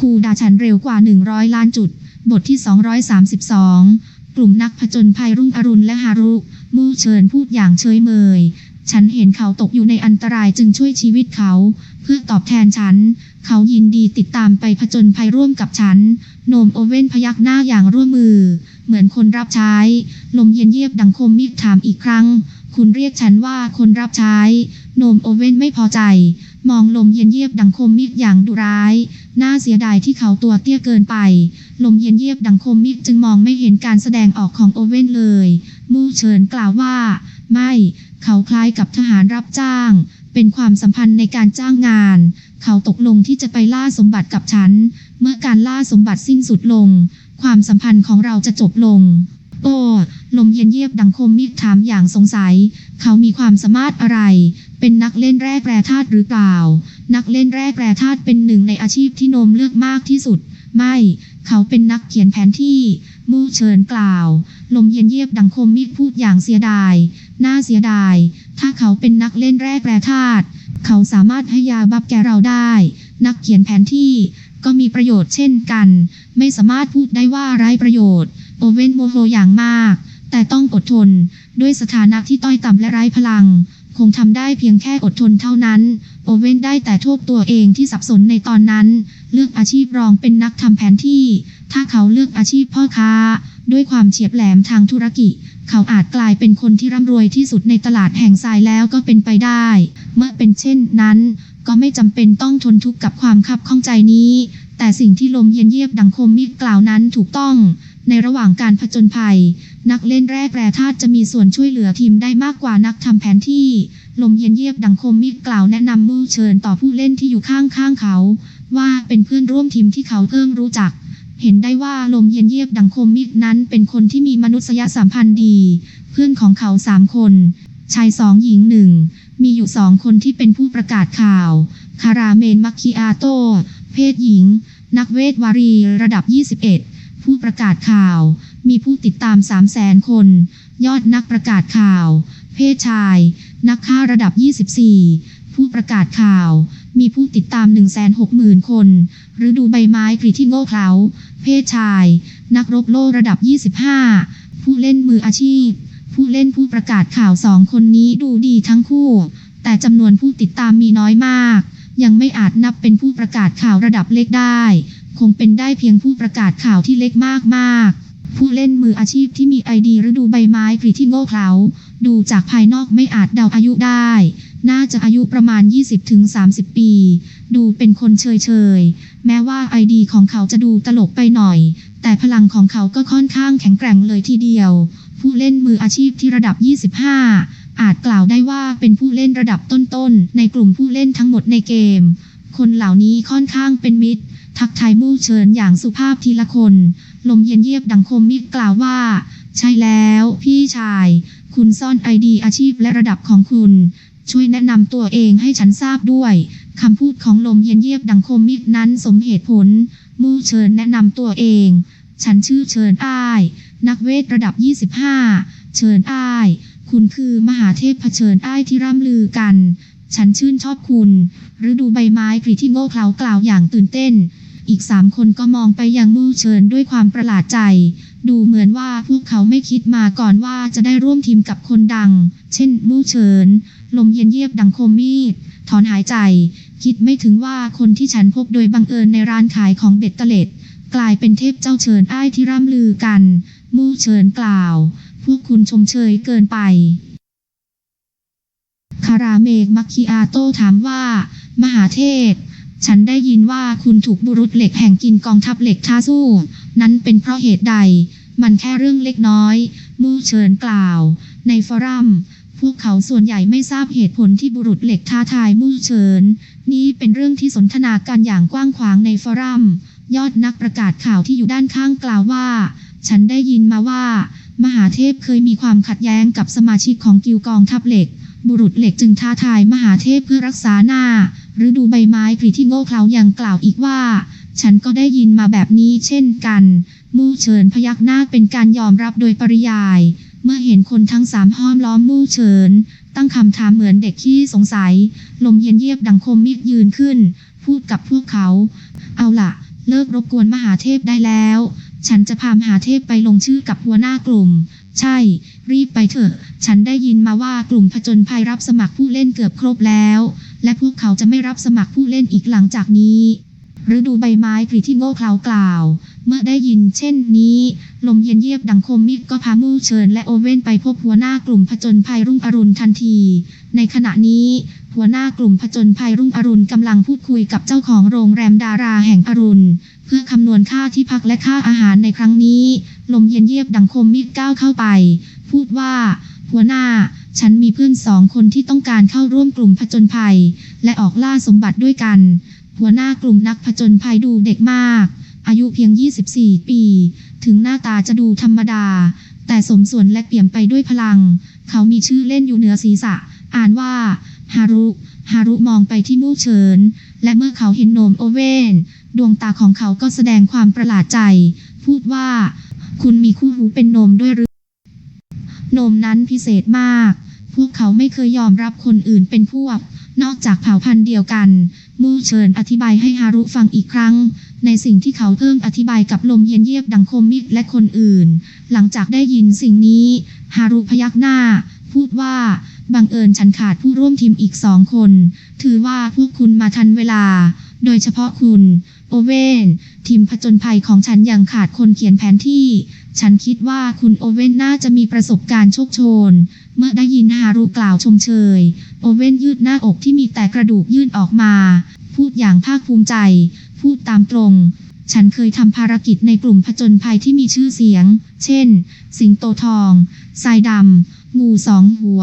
คูดาฉันเร็วกว่า 100 ล้านจุด บทที่ 232 กลุ่มนักผจญภัยรุ่งอรุณและฮารุ มู่เฉินพูดอย่างเฉยเมย ฉันเห็นเขาตกอยู่ในอันตรายจึงช่วยชีวิตเขา เพื่อตอบแทนฉัน เขายินดีติดตามไปผจญภัยร่วมกับฉัน โนมโอเว่นพยักหน้าอย่างร่วมมือ เหมือนคนรับใช้ ลมเย็นเยียบดังคมมิกถามอีกครั้ง คุณเรียกฉันว่าคนรับใช้ โนมโอเว่นไม่พอใจ มองลมเย็นเยียบดังคมมิกอย่างดุร้าย น่าเสียดายที่เขาตัวเตี้ยเกินไป ลมเย็นเยียบดังคมมิกจึงมองไม่เห็นการแสดงออกของโอเว่นเลย มู่เฉินกล่าวว่า ไม่ เขาคล้ายกับทหารรับจ้าง เป็นความสัมพันธ์ในการจ้างงาน เขาตกลงที่จะไปล่าสมบัติกับฉัน เมื่อการล่าสมบัติสิ้นสุดลง ความสัมพันธ์ของเราจะจบลง โอ้ลมเย็นเยียบดังคมมิกถามอย่างสงสัย เขามีความสามารถอะไร เป็นนักเล่นแร่แปรธาตุหรือเปล่า นักเล่นแร่แปรธาตุเป็นหนึ่งในอาชีพที่โนมเลือกมากที่สุด ไม่ เขาเป็นนักเขียนแผนที่ มู่เฉินกล่าว ลมเย็นเยียบดังคมมิกพูดอย่างเสียดาย น่าเสียดาย ถ้าเขาเป็นนักเล่นแร่แปรธาตุ เขาสามารถให้ยาบับแกเราได้ นักเขียนแผนที่ก็มีประโยชน์เช่นกัน ไม่สามารถพูดได้ว่าไร้ประโยชน์ โอเว่นโมโหอย่างมาก แต่ต้องอดทน ด้วยสถานะที่ต้อยต่ำและไร้พลัง คงทำได้เพียงแค่อดทนเท่านั้น โอเว่นได้แต่โทษตัวเองที่สับสนในตอนนั้น เลือกอาชีพรองเป็นนักทำแผนที่ ถ้าเขาเลือกอาชีพพ่อค้า ด้วยความเฉียบแหลมทางธุรกิจ เขาอาจกลายเป็นคนที่ร่ำรวยที่สุดในตลาดแห่งทรายแล้วก็เป็นไปได้ เมื่อเป็นเช่นนั้น ก็ไม่จำเป็นต้องทนทุกข์กับความคับข้องใจนี้ แต่สิ่งที่ลมเย็นเยียบดังคมมิกล่าวนั้นถูกต้องในระหว่างการผจญภัย นักเล่นแร่แปรธาตุจะมีส่วนช่วยเหลือทีมได้มากกว่านักทำแผนที่ ลมเย็นเยียบดังคมมิดกล่าวแนะนำมู่เชิญต่อผู้เล่นที่อยู่ข้างๆเขา ว่าเป็นเพื่อนร่วมทีมที่เขาเพิ่งรู้จัก เห็นได้ว่าลมเย็นเยียบดังคมมิดนั้น เป็นคนที่มีมนุษยสัมพันธ์ดี เพื่อนของเขาสามคน ชายสองหญิงหนึ่งมีอยู่สองคนที่เป็นผู้ประกาศข่าว คาราเมนมัคคิอาโต เพศหญิง นักเวทวารีระดับ 21 ผู้ประกาศข่าว มีผู้ติดตาม 3 0 0แสนคน ยอดนักประกาศข่าว เพศชาย นักฆ่าระดับ 24 ผู้ประกาศข่าว มีผู้ติดตาม 160,000 คน ฤดูใบไม้กรีที่โง่เขลาเพศชาย นักรบโลระดับ 25 ผู้เล่นมืออาชีพ ผู้เล่นผู้ประกาศข่าวสองคนนี้ดูดีทั้งคู่ แต่จำนวนผู้ติดตามมีน้อยมาก ยังไม่อาจนับเป็นผู้ประกาศข่าวระดับเล็กได้ คงเป็นได้เพียงผู้ประกาศข่าวที่เล็กมากๆ ผู้เล่นมืออาชีพที่มีไอดีฤดูใบไม้กรีที่โง่เขลา ดูจากภายนอกไม่อาจเดาอายุได้ น่าจะอายุประมาณ 20-30 ปี ดูเป็นคนเฉยเฉยๆ แม้ว่าไอดีของเขาจะดูตลกไปหน่อย แต่พลังของเขาก็ค่อนข้างแข็งแกร่งเลยทีเดียว ผู้เล่นมืออาชีพที่ระดับ 25 อาจกล่าวได้ว่าเป็นผู้เล่นระดับต้นๆ ในกลุ่มผู้เล่นทั้งหมดในเกม คนเหล่านี้ค่อนข้างเป็นมิตร ทักทายมู่เชิญอย่างสุภาพทีละคน ลมเย็นเยียบดังคมมิตรกล่าวว่า ใช่แล้ว พี่ชาย คุณซ่อนไอดีอาชีพและระดับของคุณ ช่วยแนะนำตัวเองให้ฉันทราบด้วยคำพูดของลมเย็นเยียบดังคมมิตรนั้นสมเหตุผล มู่เชิญแนะนำตัวเอง ฉันชื่อเชิญอ้าย นักเวทระดับ 25 เชิญอ้าย คุณคือมหาเทพเผชิญอ้ายที่ร่ำลือกัน ฉันชื่นชอบคุณฤดูใบไม้กรีที่โง่เขลากล่าวอย่างตื่นเต้น อีกสามคนก็มองไปยังมู่เชิญด้วยความประหลาดใจ ดูเหมือนว่าพวกเขาไม่คิดมาก่อนว่าจะได้ร่วมทีมกับคนดัง เช่น มู่เฉิน ลมเย็นเยียบดังคมมีด ถอนหายใจ คิดไม่ถึงว่าคนที่ฉันพบโดยบังเอิญในร้านขายของเบ็ดเตล็ด กลายเป็นเทพเจ้าเฉินอ้ายที่ร่ำลือกัน มู่เฉินกล่าว พวกคุณชมเชยเกินไปคาราเมกมัคคิอาโตถามว่า มหาเทพฉันได้ยินว่าคุณถูกบุรุษเหล็กแห่งกินกองทัพเหล็กท้าสู้ นั้นเป็นเพราะเหตุใด มันแค่เรื่องเล็กน้อย มู่เชิญกล่าว ในฟอรัม พวกเขาส่วนใหญ่ไม่ทราบเหตุผลที่บุรุษเหล็กท้าทายมู่เฉินนี่เป็นเรื่องที่สนทนากันอย่างกว้างขวางในฟอรัม ยอดนักประกาศข่าวที่อยู่ด้านข้างกล่าวว่า ฉันได้ยินมาว่า มหาเทพเคยมีความขัดแย้งกับสมาชิกของกิลกองทัพเหล็ก บุรุษเหล็กจึงท้าทายมหาเทพเพื่อรักษาหน้าหรือดูใบไม้กรีที่โง่เขลายังกล่าวอีกว่า ฉันก็ได้ยินมาแบบนี้เช่นกัน มู่เฉินพยักหน้าเป็นการยอมรับโดยปริยาย เมื่อเห็นคนทั้งสามห้อมล้อมมู่เฉิน ตั้งคำถามเหมือนเด็กที่สงสัย ลมเย็นเยียบดังคมมิดยืนขึ้น พูดกับพวกเขา เอาล่ะเลิกรบกวนมหาเทพได้แล้ว ฉันจะพามหาเทพไปลงชื่อกับหัวหน้ากลุ่ม ใช่ รีบไปเถอะ ฉันได้ยินมาว่ากลุ่มผจญภัยรับสมัครผู้เล่นเกือบครบแล้ว และพวกเขาจะไม่รับสมัครผู้เล่นอีกหลังจากนี้ฤดูใบไม้ผลิที่โง่เขลากล่าว เมื่อได้ยินเช่นนี้ ลมเย็นเยียบดังคมมิดก็พามู่เชิญและโอเว่นไปพบหัวหน้ากลุ่มผจญภัยรุ่งอรุณทันที ในขณะนี้ หัวหน้ากลุ่มผจญภัยรุ่งอรุณกำลังพูดคุยกับเจ้าของโรงแรมดาราแห่งอรุณ เพื่อคำนวณค่าที่พักและค่าอาหารในครั้งนี้ ลมเย็นเยียบดังคมมิดก้าวเข้าไป พูดว่า หัวหน้าฉันมีเพื่อนสองคนที่ต้องการเข้าร่วมกลุ่มผจญภัย และออกล่าสมบัติด้วยกัน หัวหน้ากลุ่มนักผจญภัยดูเด็กมาก อายุเพียง 24 ปี ถึงหน้าตาจะดูธรรมดา แต่สมส่วนและเปี่ยมไปด้วยพลัง เขามีชื่อเล่นอยู่เหนือศีรษะ อ่านว่า ฮารุ ฮารุมองไปที่มู่เฉิน และเมื่อเขาเห็นโนมโอเวนดวงตาของเขาก็แสดงความประหลาดใจ พูดว่า คุณมีคู่หูเป็นโนมด้วยหรือ โนมนั้นพิเศษมาก พวกเขาไม่เคยยอมรับคนอื่นเป็นพวก นอกจากเผ่าพันธุ์เดียวกัน มู่เฉินอธิบายให้ฮารุฟังอีกครั้ง ในสิ่งที่เขาเพิ่มอธิบายกับลมเย็นเยียบดังคมมิดและคนอื่น หลังจากได้ยินสิ่งนี้ ฮารุพยักหน้า พูดว่า บังเอิญฉันขาดผู้ร่วมทีมอีกสองคน ถือว่าพวกคุณมาทันเวลา โดยเฉพาะคุณ โอเวนทีมผจญภัยของฉันยังขาดคนเขียนแผนที่ ฉันคิดว่าคุณโอเว่นน่าจะมีประสบการณ์โชคโชน เมื่อได้ยินฮารุกล่าวชมเชย โอเว่นยืดหน้าอกที่มีแต่กระดูกยื่นออกมา พูดอย่างภาคภูมิใจ พูดตามตรง ฉันเคยทำภารกิจในกลุ่มผจญภัยที่มีชื่อเสียง เช่น สิงโตทอง ทรายดำ งูสองหัว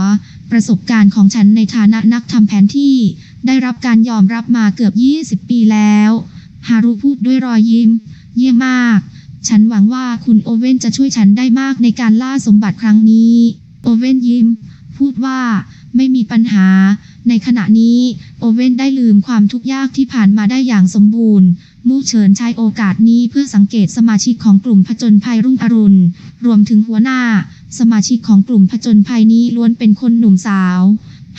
ประสบการณ์ของฉันในฐานะนักทำแผนที่ ได้รับการยอมรับมาเกือบ 20 ปีแล้ว ฮารุพูดด้วยรอยยิ้ม เยี่ยมมาก ฉันหวังว่าคุณโอเว่นจะช่วยฉันได้มากในการล่าสมบัติครั้งนี้ โอเว่นยิ้ม พูดว่า ไม่มีปัญหา ในขณะนี้โอเว่นได้ลืมความทุกข์ยากที่ผ่านมาได้อย่างสมบูรณ์ มู่เฉินใช้โอกาสนี้เพื่อสังเกตสมาชิกของกลุ่มผจญภัยรุ่งอรุณ รวมถึงหัวหน้า สมาชิกของกลุ่มผจญภัยนี้ล้วนเป็นคนหนุ่มสาว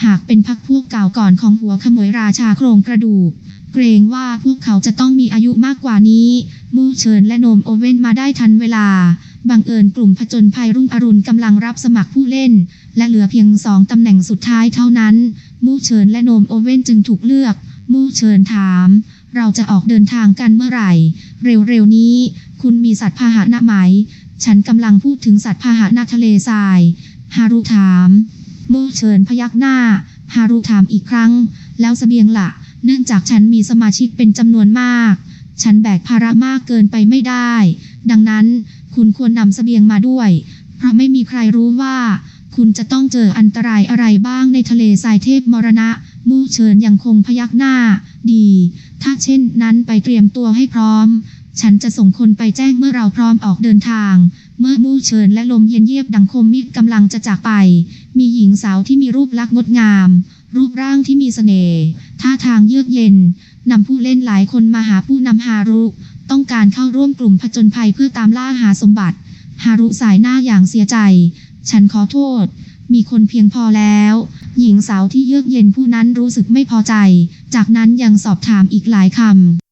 หากเป็นพักพวกเก่าก่อนของหัวขโมยราชาโครงกระดูก เกรงว่าพวกเขาจะต้องมีอายุมากกว่านี้ มู่เฉินและโนมโอเว่นมาได้ทันเวลา บังเอิญกลุ่มผจญภัยรุ่งอรุณกำลังรับสมัครผู้เล่น และเหลือเพียงสองตำแหน่งสุดท้ายเท่านั้น มู่เฉินและโนมโอเว่นจึงถูกเลือก มู่เฉินถาม เราจะออกเดินทางกันเมื่อไหร่ เร็วๆนี้ คุณมีสัตว์พาหนะไหม ฉันกำลังพูดถึงสัตว์พาหนะทะเลทราย ฮารุถาม มู่เฉินพยักหน้า ฮารุถามอีกครั้ง แล้วสเสบียงละ่ะ เนื่องจากฉันมีสมาชิกเป็นจำนวนมาก ฉันแบกภาระมากเกินไปไม่ได้ ดังนั้น คุณควรนำสเสบียงมาด้วย เพราะไม่มีใครรู้ว่า คุณจะต้องเจออันตรายอะไรบ้างในทะเลทรายเทพมรณะ มู่เฉินยังคงพยักหน้า ดี ถ้าเช่นนั้นไปเตรียมตัวให้พร้อม ฉันจะส่งคนไปแจ้งเมื่อเราพร้อมออกเดินทาง เมื่อมู่เฉินและลมเย็นเยียบดังคมมิดกำลังจะจากไป มีหญิงสาวที่มีรูปลักษณ์งดงาม รูปร่างที่มีเสน่ห์ท่าทางเยือกเย็นนำผู้เล่นหลายคนมาหาผู้นำฮารุ ต้องการเข้าร่วมกลุ่มผจญภัยเพื่อตามล่าหาสมบัติฮารุสายหน้าอย่างเสียใจ ฉันขอโทษ มีคนเพียงพอแล้ว หญิงสาวที่เยือกเย็นผู้นั้นรู้สึกไม่พอใจ จากนั้นยังสอบถามอีกหลายคำ